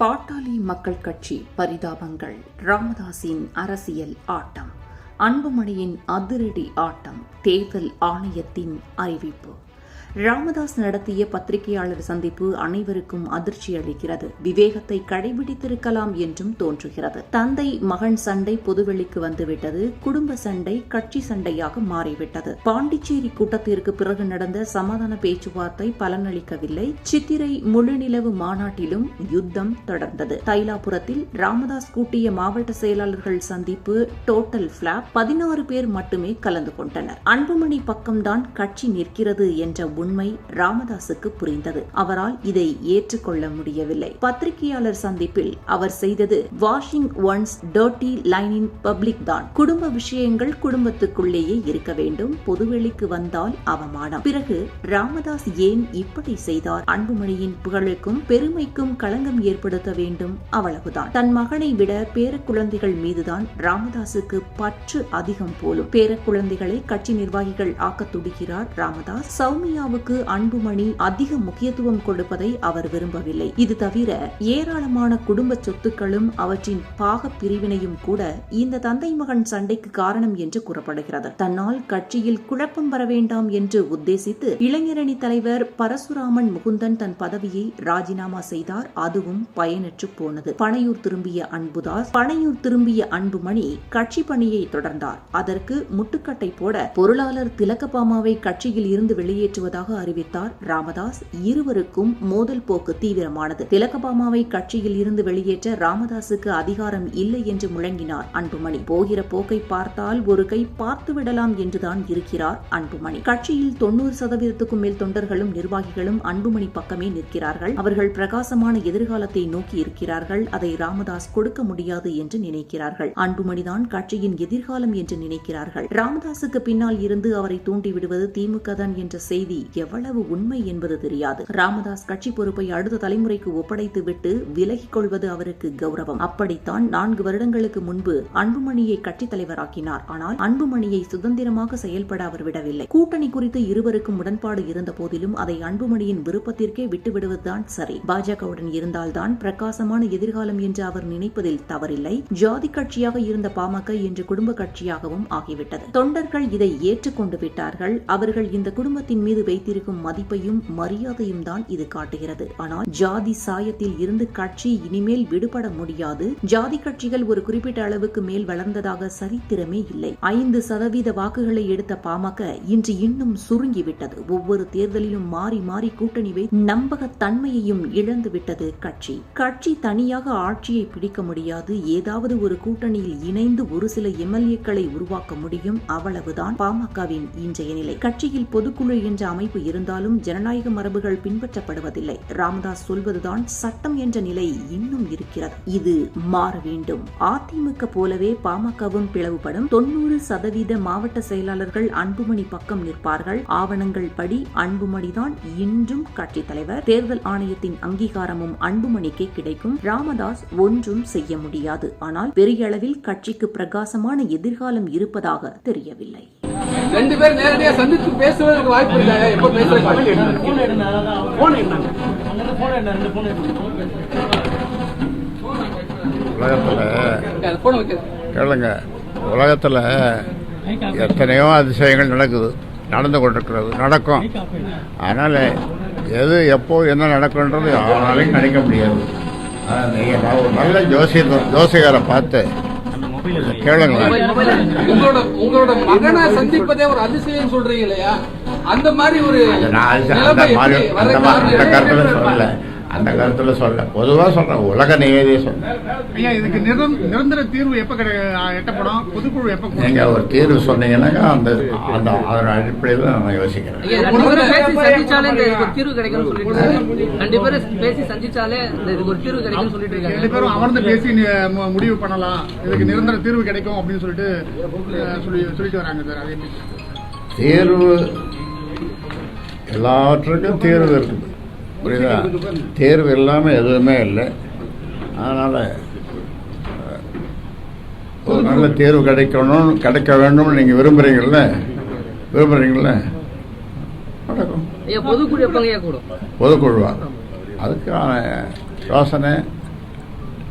பாட்டாளி மக்கள் கட்சி பரிதாபங்கள். ராமதாஸின் அரசியல் ஆட்டம். அன்புமணியின் அதிரடி ஆட்டம். தேர்தல் ஆணையத்தின் அறிவிப்பு. ராமதாஸ் நடத்திய பத்திரிகையாளர் சந்திப்பு அனைவருக்கும் அதிர்ச்சி அளிக்கிறது. விவேகத்தை கடைபிடித்திருக்கலாம் என்றும் தோன்றுகிறது. தந்தை மகன் சண்டை பொதுவெளிக்கு வந்துவிட்டது. குடும்ப சண்டை கட்சி சண்டையாக மாறிவிட்டது. பாண்டிச்சேரி கூட்டத்திற்கு பிறகு நடந்த சமாதான பேச்சுவார்த்தை பலனளிக்கவில்லை. சித்திரை முழுநிலவு மாநாட்டிலும் யுத்தம் தொடர்ந்தது. தைலாபுரத்தில் ராமதாஸ் கூட்டிய மாவட்ட செயலாளர்கள் சந்திப்பு டோட்டல் பிளாப் பதினாறு பேர் மட்டுமே கலந்து கொண்டனர். அன்புமணி பக்கம்தான் கட்சி நிற்கிறது என்ற உண்மை ராமதாசுக்கு புரிந்தது. அவரால் இதை ஏற்றுக்கொள்ள முடியவில்லை. பத்திரிகையாளர் சந்திப்பில் அவர் செய்தது வாஷிங் ஒன்ஸ் டர்ட்டி லைனின் பப்ளிக் தான். குடும்ப விஷயங்கள் குடும்பத்துக்குள்ளேயே இருக்க வேண்டும். பொதுவெளிக்கு வந்தால் அவமானம். பிறகு ராமதாஸ் ஏன் இப்படி செய்தார்? அன்புமணியின் புகழுக்கும் பெருமைக்கும் களங்கம் ஏற்படுத்த வேண்டும் அவ்வளவுதான். தன் மகனை விட பேரக்குழந்தைகள் மீதுதான் ராமதாசுக்கு பற்று அதிகம் போலும். பேரக்குழந்தைகளை கட்சி நிர்வாகிகள் ஆக்க துடிக்கிறார் ராமதாஸ். சௌமியாவுக்கு அன்புமணி அதிக முக்கியத்துவம் கொடுப்பதை அவர் விரும்பவில்லை. இது தவிர ஏராளமான குடும்ப சொத்துக்களும் அவற்றின் பாக பிரிவினையும் கூட இந்த தந்தை மகன் சண்டைக்கு காரணம் என்று கூறப்படுகிறது. தன்னால் கட்சியில் குழப்பம் வர வேண்டாம் என்று உத்தேசித்து இளைஞரணி தலைவர் பரசுராமன் முகுந்தன் தன் பதவியை ராஜினாமா செய்தார். அதுவும் பயனற்று போனது. பனையூர் திரும்பிய அன்புதாஸ் பனையூர் திரும்பிய அன்புமணி கட்சி பணியை தொடர்ந்தார். அதற்கு முட்டுக்கட்டை போட பொருளாளர் திலகபாமாவை கட்சியில் இருந்து வெளியேற்றுவதாக அறிவித்தார். ராமதாஸ் இருவருக்கும் மோதல் போக்கு தீவிரமானது. திலகபாமாவை கட்சியில் இருந்து வெளியேற்ற ராமதாசுக்கு அதிகாரம் இல்லை என்று முழங்கினார் அன்புமணி. போகிற போக்கை பார்த்தால் ஒரு கை பார்த்து விடலாம் என்றுதான் இருக்கிறார் அன்புமணி. கட்சியில் தொண்ணூறு சதவீதத்துக்கும் மேல் தொண்டர்களும் நிர்வாகிகளும் அன்புமணி பக்கமே நிற்கிறார்கள். அவர்கள் பிரகாசமான எதிர்காலத்தை நோக்கி இருக்கிறார்கள். அதை ராமதாஸ் கொடுக்க முடியாது என்று நினைக்கிறார்கள். அன்புமணிதான் கட்சியின் எதிர்காலம் என்று நினைக்கிறார்கள். ராமதாசுக்கு பின்னால் இருந்து அவரை தூண்டிவிடுவது திமுக தான் என்ற செய்தி எவ்வளவு உண்மை என்பது தெரியாது. ராமதாஸ் கட்சி பொறுப்பை அடுத்த தலைமுறைக்கு ஒப்படைத்து விட்டு விலகிக் கொள்வது அவருக்கு கௌரவம். அப்படித்தான் நான்கு வருடங்களுக்கு முன்பு அன்புமணியை கட்சித் தலைவராக்கினார். ஆனால் அன்புமணியை சுதந்திரமாக செயல்பட அவர் விடவில்லை. கூட்டணி குறித்து இருவருக்கும் உடன்பாடு இருந்த போதிலும் அதை அன்புமணியின் விருப்பத்திற்கே விட்டுவிடுவதுதான் சரி. பாஜகவுடன் இருந்தால்தான் பிரகாசமான எதிர்காலம் என்று அவர் நினைப்பதில் தவறில்லை. ஜாதி கட்சியாக இருந்த பாமக இன்று குடும்ப கட்சியாகவும் ஆகிவிட்டது. தொண்டர்கள் இதை ஏற்றுக்கொண்டு விட்டார்கள். அவர்கள் இந்த குடும்பத்தின் மீது வைத்திருக்கும் மதிப்பையும் மரியாதையும் தான் இது காட்டுகிறது. ஆனால் ஜாதி சாயத்தில் இருந்து கட்சி இனிமேல் விடுபட முடியாது. ஜாதி கட்சிகள் ஒரு குறிப்பிட்ட அளவுக்கு மேல் வளர்ந்ததாக சரித்திரமே இல்லை. ஐந்து சதவீத வாக்குகளை எடுத்த பாமக இன்று இன்னும் சுருங்கிவிட்டது. ஒவ்வொரு தேர்தலிலும் மாறி மாறி கூட்டணிவை நம்பகத்தன்மையையும் இழந்துவிட்டது கட்சி. கட்சி தனியாக ஆட்சியை பிடிக்க முடியாது. ஏதாவது ஒரு கூட்டணியில் இணைந்து ஒரு சில எம்எல்ஏக்களை உருவாக்க முடியும். அவ்வளவுதான் பாமகவின் இன்றைய நிலை. கட்சியில் பொதுக்குழு என்ற அமைப்பு இருந்தாலும் ஜனநாயக மரபுகள் பின்பற்றப்படுவதில்லை. ராமதாஸ் சொல்வதுதான் சட்டம் என்ற நிலை இன்னும் இருக்கிறது. இது மாற வேண்டும். அதிமுக போலவே பாமகவும் பிளவுபடும் தொன்னூறு சதவீத மாவட்ட செயலாளர்கள் அன்புமணி பக்கம் நிற்பார்கள். ஆவணங்கள் படி அன்புமணிதான் இன்றும் கட்சித் தலைவர். தேர்தல் ஆணையத்தின் அங்கீகாரமும் அன்புமணிக்கே கிடைக்கும். ராமதாஸ் ஒன்றும் செய்ய முடியாது. ஆனால் பெரிய அளவில் கட்சிக்கு பிரகாசமான எதிர்காலம் இருப்பதாக தெரியவில்லை. ரெண்டு பேரும் நேரடியா சந்திச்சு பேசுவதற்கு வாய்ப்பு இல்லை. எப்ப போன் எடுங்க. உலகத்தில் கேளுங்க. உலகத்தில் எத்தனையோ அதிசயங்கள் நடக்குது. நடந்து கொண்டிருக்கிறது. நடக்கும். அதனால் எது எப்போ என்ன நடக்குன்றது யாராலையும் நினைக்க முடியாது. நீங்கள் நல்ல ஜோசியர் ஜோசிகாரை பார்த்து கேளுங்களேன். உங்களோட உங்களோட மகனை சந்திப்பதே ஒரு அதிசயம் சொல்றீங்க இல்லையா? அந்த மாதிரி ஒரு அந்த மாதிரி கருத்தில்? சொல்லல. அந்த கருத்தில் சொல்ல பொதுவாக சொல்கிறேன் உலக நியதியை சொல்றேன் ஐயா இதுக்கு நிரந்- நிரந்தர தீர்வு எப்ப கிடை எட்டப்படும்? பொதுக்குழு எப்ப கூடும்? நீங்கள் ஒரு தீர்வு சொன்னீங்கன்னாக்கா அந்த அந்த அதன் அடிப்படையில் நான் யோசிக்கிறேன் ஐயா, ரெண்டு பேரும் பேசி சந்திச்சாலே இந்த இதுக்கு ஒரு தீர்வு சொல்லிட்டு இருக்காங்க. ரெண்டு பேரும் பேசி அமர்ந்து முடிவு பண்ணலாம். இதுக்கு நிரந்தர தீர்வு கிடைக்கும் அப்படின்னு சொல்லிட்டு சொல்லி சொல்லிட்டு வராங்க சார். அது எப்படி தேர்வு எல்லாவற்றுக்கும் தேர்வு இருக்குது. புரியுதா? தேர்வு இல்லாமல் எதுவுமே இல்லை. அதனால் ஒரு நல்ல தேர்வு கிடைக்கணும் கிடைக்க வேண்டும்னு நீங்கள் விரும்புகிறீங்கள விரும்புகிறீங்கள நடக்கும். பொதுக்குழுவா? அதுக்கான யோசனை.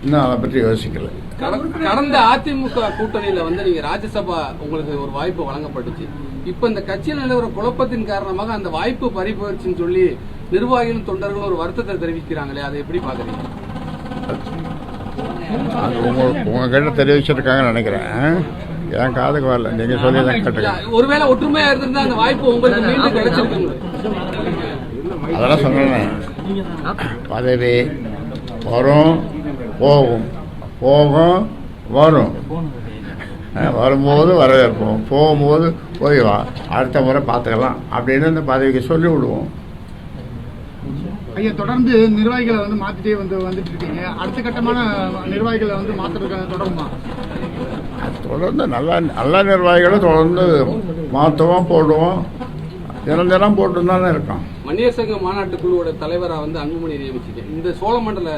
இன்னும் அதை பற்றி யோசிக்கல. கட- கடந்த அதிமுக கூட்டணியில வந்து நீங்க ராஜ்யசபா உங்களுக்கு ஒரு வாய்ப்பு வழங்கப்பட்டுச்சு. இப்ப இந்த கட்சியில் நிலவர குழப்பத்தின் காரணமாக அந்த வாய்ப்பு பறி போயிடுச்சுன்னு சொல்லி நிர்வாகிகளும் தொண்டர்களும் ஒரு வருத்தத்தை தெரிவிக்கிறாங்களே அதை எப்படி பாக்குறீங்க அது உங்க உங்ககிட்ட தெரிவிச்சிருக்காங்கன்னு நினைக்கிறேன். என் காதுக்கு வரல. நீங்கள் சொல்லி தான் இல்ல, கேட்டுக்க ஒருவேளை ஒற்றுமையா இருந்திருந்தா அந்த வாய்ப்பு உங்களுக்கு மீண்டும் கிடைச்சிருக்கு அதெல்லாம் சொன்னேன். பதவி வரும் போகும். போகும் வரும். வரும்போது வரவேற்போம். போகும்போது போய் வா. அடுத்த முறை பார்த்துக்கலாம். அப்படின்னு இந்த பதவிக்கு சொல்லி விடுவோம் ஐயா தொடர்ந்து நிர்வாகிகளை வந்து மாத்திட்டே வந்து வந்துட்டு இருக்கீங்க அடுத்த கட்டமான நிர்வாகிகளை வந்து மாத்துறதுக்கான தொடருமா? தொடர்ந்து நல்ல நல்ல நிர்வாகிகளும் தொடர்ந்து மாற்றுவோம் போடுவோம். தினம் தினம் போட்டு தானே இருக்கோம். மன்னியர் சங்க மாநாட்டு குழுவோட தலைவரா வந்து அன்புமணி நியமிச்சிங்க இந்த சோழமண்டல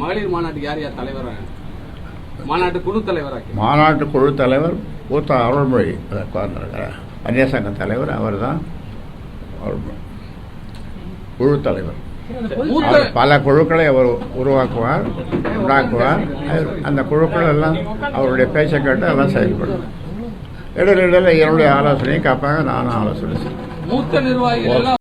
மகளிர் மாநாட்டுக்கு யார் யார் தலைவரா? மாநாட்டு குழு தலைவராக்கி மாநாட்டு குழு தலைவர் ஊத்தா அருள்மொழி உட்கார்ந்துருக்கிறார் அந்நிய சங்க தலைவர் அவர் தான் குழு தலைவர். மூத்த பல குழுக்களை அவர் உருவாக்குவார் உண்டாக்குவார். அந்த குழுக்கள் எல்லாம் அவருடைய பேச்சை கேட்டு எல்லாம் செயல்படும். இடையில இடையில என்னுடைய ஆலோசனையும் கேட்பாங்க நானும் ஆலோசனை செய்வேன். மூத்த நிர்வாகிகள்